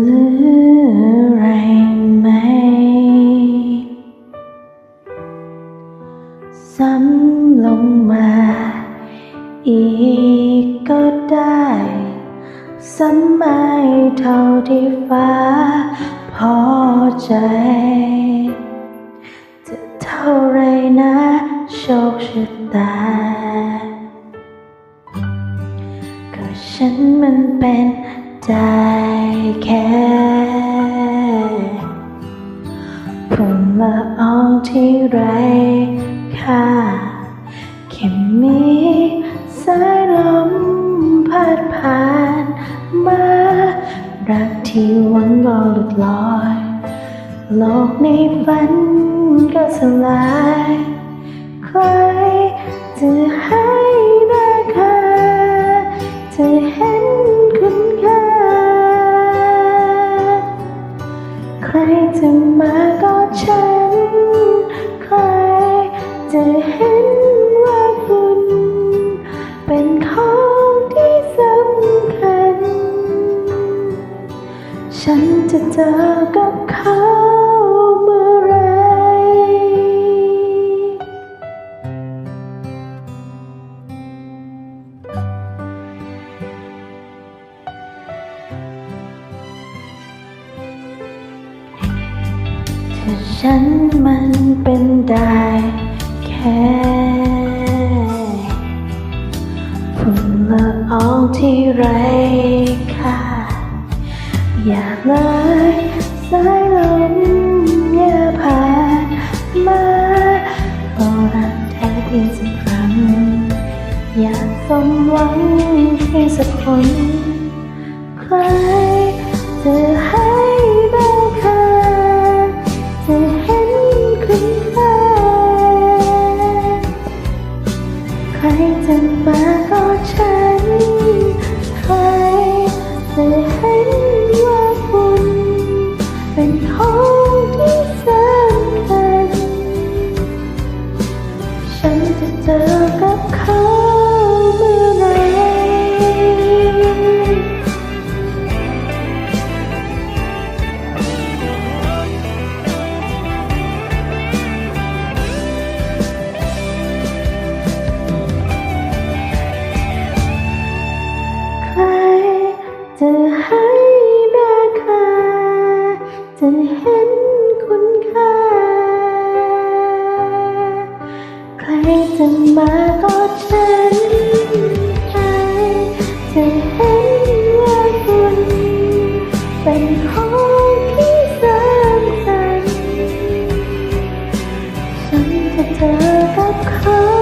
หรืออไรไหมซ้ำลงมา อีกก็ได้ซ้ำไม่เท่าที่ฟ้าพอใจ จะเท่าไรนะโชคชะตา ก็ฉันมันเป็น ได้แค่ฝุ่นละอองที่ไรค่าแค่มีสายลมพัดผ่านมา รักที่หวังก็หลุดลอย โลกในฝันก็สลายใครจะให้รา ครจะมาก็ฉัน ใครจะเห็นว่าคุณเป็นของที่สำคัญ ฉันจะเจอกับเขา ถ้าฉันมันเป็นได้แค่ฝุ่นละอองที่ไรค่าอยากเลยสายลมอย่าผ่านมาขอรักแท้เพียงสักครั้ง อยากสมหวังเพียงสักคนครจ เจะเห็นคุณค่า ใครจะมากอฉันใครจะเห็นว่าคุณเป็นของที่สำคัญฉันจะเจอกับเขา